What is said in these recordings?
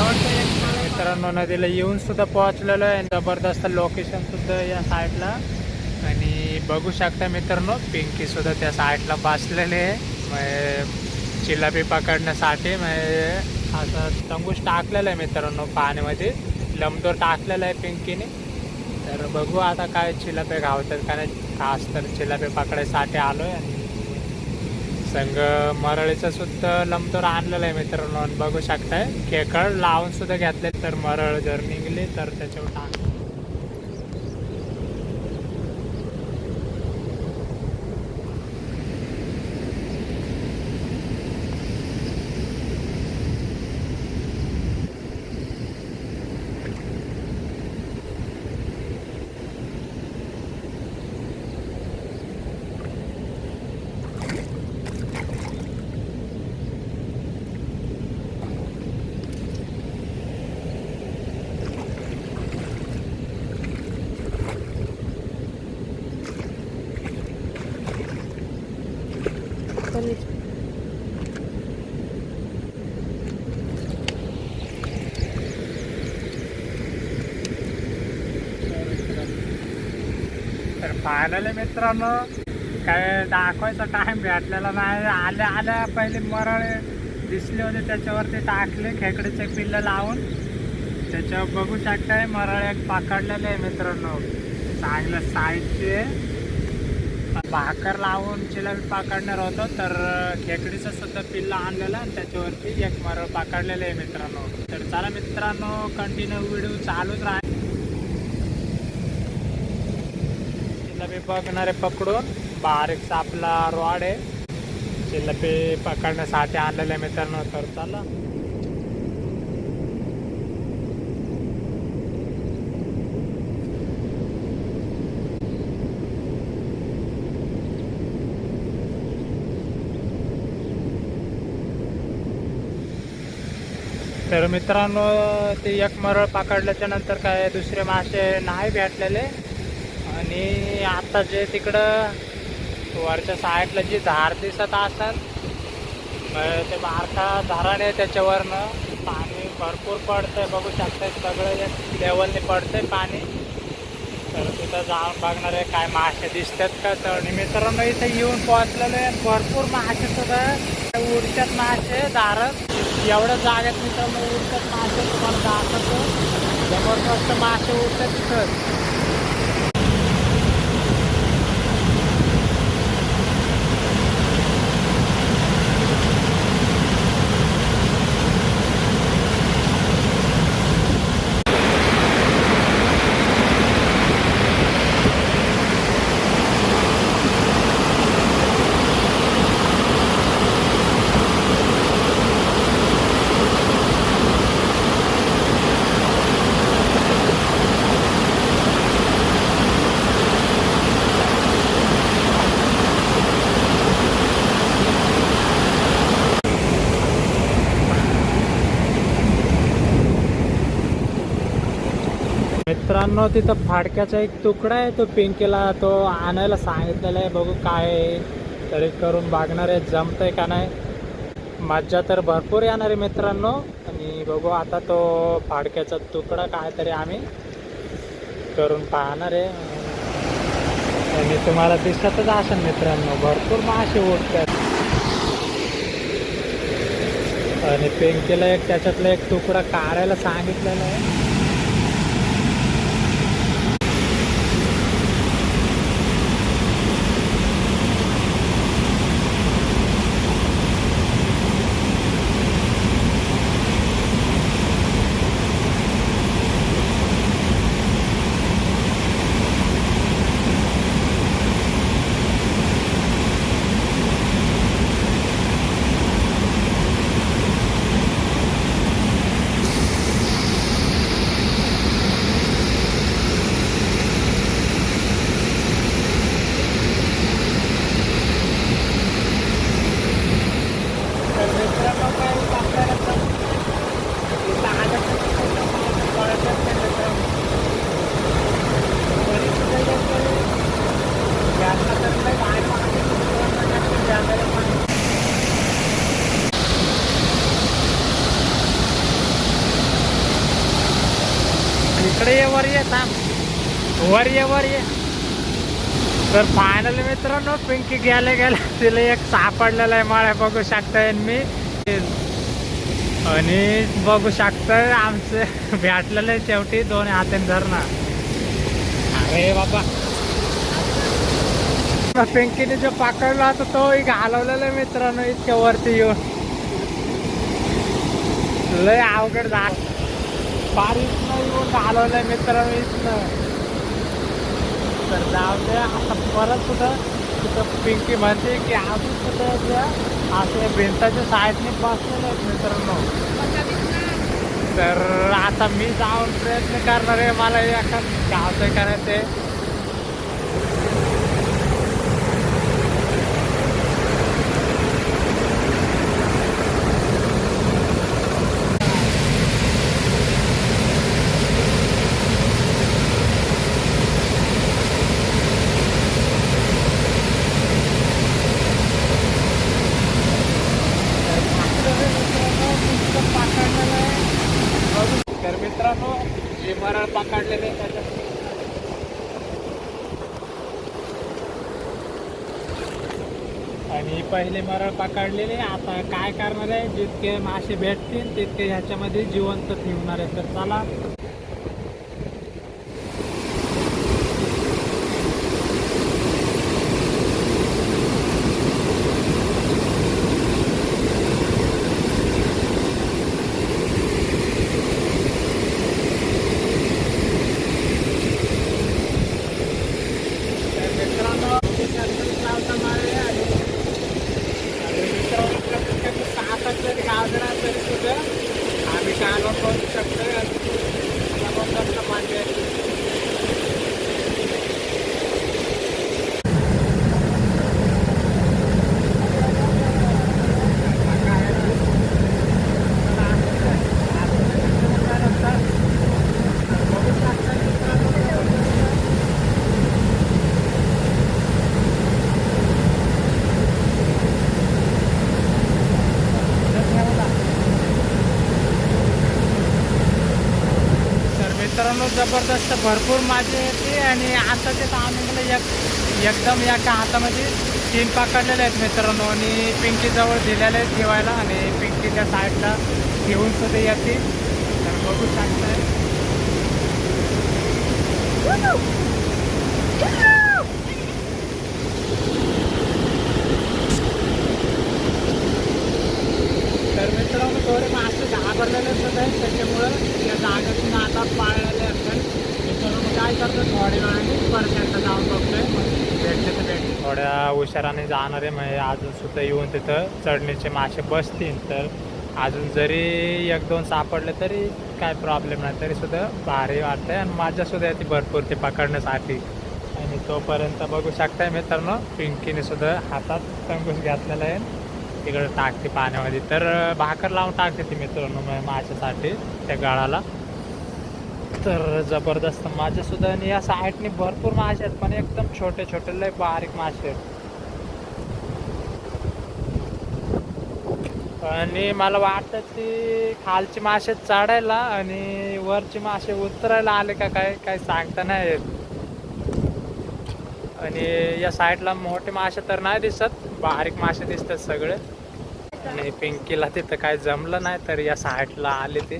मित्रांनो नदीला येऊन सुद्धा पोहोचलेलो आहे. जबरदस्त लोकेशन सुद्धा या साईडला आणि बघू शकता मित्रांनो पिंकी सुद्धा त्या साईडला बसलेले आहे. म्हणजे चिलापी पकडण्यासाठी असं तंगूस टाकलेलं आहे मित्रांनो पाण्यामध्ये. लंबदोर टाकलेलं आहे पिंकीने. तर बघू आता काय चिलापे गावतात का नाही. खास तर चिलापे पकडायसाठी आलो आहे आणि संग मरळीचा सुद्धा लंबदोर आणलेला आहे मित्रांनो. बघू शकताय केकळ लावून सुद्धा घेतले तर मरळ जर निघले तर त्याच्यावर टाक तर फायनली मित्रांनो काय दाखवायचा टाईम भेटलेला नाही. आल्या आल्या पहिले मरळे दिसले होते त्याच्यावरती टाकले खेकडीचे पिल्लं लावून. त्याच्यावर बघू शकताय मरळ एक पकडलेलं आहे मित्रांनो. चांगलं साईजचे भाकर लावून चिलबी पकडणार होतो तर खेकडीचं सुद्धा पिल्लं आणलेलं आणि त्याच्यावरती एक मरळ पकडलेलं आहे मित्रांनो. तर चला मित्रांनो कंटिन्यू व्हिडिओ चालूच राहील चिल्लपी बघणारे पकडून. बारीक आपला रॉड आहे. चिल्लपी पकडण्यासाठी आणलेले मित्रांनो तर चला. तर मित्रांनो ते एक मरळ पकडल्याच्या नंतर काय दुसरे मासे नाही भेटलेले. आणि आता जे तिकडं वरच्या साईडला जी धार दिसत असतात मग ते बारका धरण आहे त्याच्यावरनं. पाणी भरपूर पडतंय बघू शकताय सगळं एक लेवलने पडतंय पाणी. तर तिथं जाऊन बघणार आहे काय मासे दिसतात का तर. आणि मित्रांनो इथे येऊन पोहोचलेलो आहे. भरपूर मासे सुद्धा उडतात मासे दारत एवढं जागेत मित्रांनो उडतात मासे. तुम्हाला दाखवतो. जबरदस्त मासे उडतात तिथं मित्रांनो तिथं फाडक्याचा एक तुकडा आहे तो पिंकीला तो आणायला सांगितलेला आहे. बघू काय तरी करून बघणार आहे जमतंय का नाही. मज्जा तर भरपूर येणार आहे मित्रांनो. आणि बघू आता तो फाडक्याचा तुकडा काहीतरी आम्ही करून पाहणार आहे. आणि तुम्हाला दिसतच असेल मित्रांनो भरपूर मासे उठतात आणि पिंकीला एक त्याच्यातला एक तुकडा काढायला सांगितलेला आहे. ये वर ये थांब. वर ये वर ये. तर फायनल मित्रांनो पिंकी गेल्या गेल्या तिला एक सापडलेला आहे. माळ्या बघू शकताय मी. आणि बघू शकताय आमचे. भेटलेलं आहे शेवटी दोन हाताने धरणं. अरे बाबा. पिंकीने जो पकडला होता तोही घालवलेला आहे मित्रांनो इतक्या वरती येऊन. लय अवघड झालं. फार नाही येऊन घालवलंय मित्र इथनं. तर जाऊ दे आता परत कुठं तिथं पिंकी म्हणते की अजून कुठं त्या असं भिंताच्या साईडने बसलेलं आहेत मित्रांनो. तर आता मी जाऊन प्रयत्न करणार आहे मला एखाद गावचं करायचं आहे तर मित्रांनो जे मरळ त्याच्या आणि पहिले मरळ पकडलेले आता काय करणार आहे? जितके मासे भेटतील तितके ह्याच्यामध्ये जिवंत ठेवणार आहे. तर चला तर मित्रांनो लावता मारे आणि आणि मित्रांनो आपल्या पुस्तकात सहा तास जरी गाजरा तरी सुद्धा आम्ही कालवण करू शकतो मला पण जास्त मान्य आहे तर जबरदस्त भरपूर माझे येते आणि आताच्या टायमिंगला एक एकदम एका हातामध्ये तीन पकडलेले आहेत मित्रांनो आणि पिंकीजवळ दिलेले आहेत ठेवायला आणि पिंकीच्या साईडला घेऊन सुद्धा येते. तर बघू सांगताय तर मित्रांनो थोडे मासे घाबरलेले सुद्धा आहेत त्याच्यामुळं या जागेतून आता पाळ असतात मित्रांनो काय करतो थोड्या वेळाने परत एकदा जाऊन बघतोय मग भेटले तर भेटले थोड्या हुशाराने जाणार आहे म्हणजे अजून सुद्धा येऊन तिथं चढणीचे मासे बसतील. तर अजून जरी एक दोन सापडले तरी काय प्रॉब्लेम नाही तरी सुद्धा भारी वाटतंय आणि माझ्या सुद्धा ती भरपूर ते पकडण्यासाठी. आणि तोपर्यंत बघू शकताय मित्रांनो पिंकीने सुद्धा हातात तंगूस घातलेला आहे. तिकडे टाकते पाण्यामध्ये. तर भाकर लावून टाकते ती मित्रांनो म्हणजे माझ्यासाठी त्या गाळाला. तर जबरदस्त माझ्यासुद्धा आणि या साईडने भरपूर मासे आहेत पण एकदम छोटे छोटे लय बारीक मासे आहेत. आणि मला वाटतं ती खालची मासे चढायला आणि वरची मासे उतरायला आले का काय काय सांगता नाही येत. आणि या साईडला मोठे मासे तर नाही दिसत बारीक मासे दिसतात सगळे. आणि पिंकीला तिथं काय जमलं नाही तर या साईडला आले ते.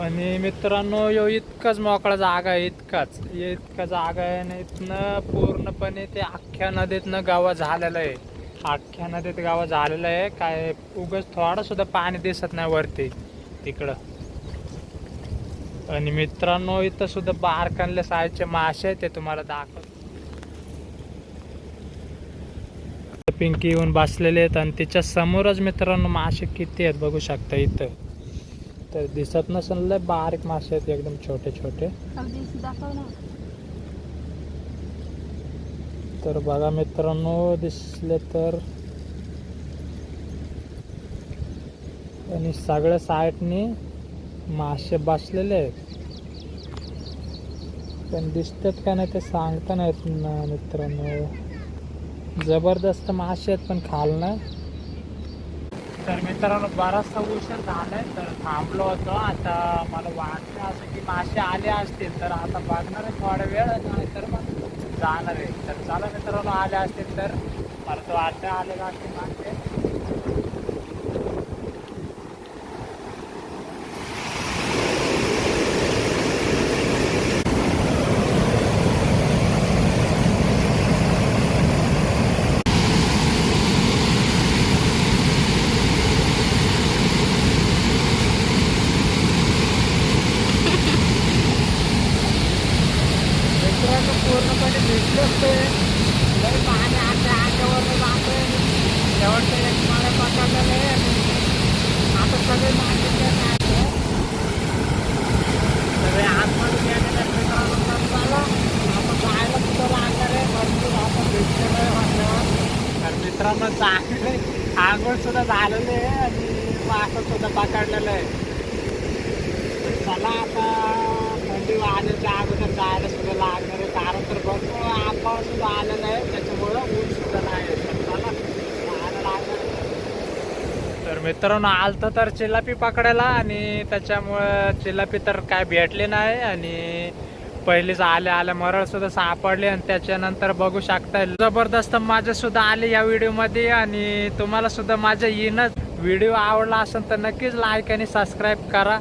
आणि मित्रांनो यो इतकाच मोकळा जागा आहे इतकाच. इतका जागा आहे आणि इथनं पूर्णपणे ते अख्ख्या नदीतनं गावा झालेलं आहे. अख्ख्या नदीत गावा झालेलं आहे. काय उगच थोडं सुद्धा पाणी दिसत नाही वरती तिकडं. आणि मित्रांनो इथं सुद्धा बारकानल्या साईजचे मासे आहेत ते तुम्हाला दाखव पिंकी येऊन बसलेले आहेत आणि तिच्या समोरच मित्रांनो मासे किती आहेत बघू शकता इथं. तर दिसत नसेल लय बारीक मासे आहेत एकदम छोटे छोटे. ना. तर बघा मित्रांनो दिसले तर. आणि सगळ्या साईडनी मासे बसलेले आहेत. पण दिसतात का नाही ते सांगता नाहीत ना मित्रांनो. जबरदस्त मासे आहेत पण खाल नाही. तर मित्रांनो बराचसा उशीर झालाय. तर थांबलो होतो. आता मला वाटतं असं की मासे आले असतील तर आता बघणार आहे. थोडा वेळ नाही तर मग जाणार आहे. तर चला मित्रांनो आले असतील तर मला तो वाटतं आले असतील मासे मित्रांनो पूर्णपणे भिजलोच ते लई पाणी आता अंगावरनं जातंय शेवटचं एक मला पकडलेलं आहे आणि आता सगळे मासे सगळे आतमध्ये गेलेले आहेत मित्रांनो तर चला आपण जायला कुठं लागणार आहे भरपूर आपण भिजलेलो आहे म्हणल्यावर तर मित्रांनो चांगले लागवड सुद्धा झालेलं आहे आणि मासं सुद्धा पकडलेलं आहे. चला आता थंडी वाहण्याच्या अगोदर जायला सुद्धा लागणार आहे. कारण तर भरपूर आंबा सुद्धा आलेला आहे. त्याच्यामुळं ऊन सुद्धा नाही तर चला तर मित्रांनो आलतं तर चिलापी पकडायला आणि त्याच्यामुळं चिलापी तर काय भेटली नाही आणि पहिलेच आले आले मरळ सुद्धा सापडले आणि त्याच्यानंतर बघू शकता जबरदस्त माझे सुद्धा आले या व्हिडिओमध्ये आणि तुम्हाला सुद्धा माझ्या येणंच व्हिडिओ आवडला असेल तर नक्कीच लाईक आणि सबस्क्राईब करा.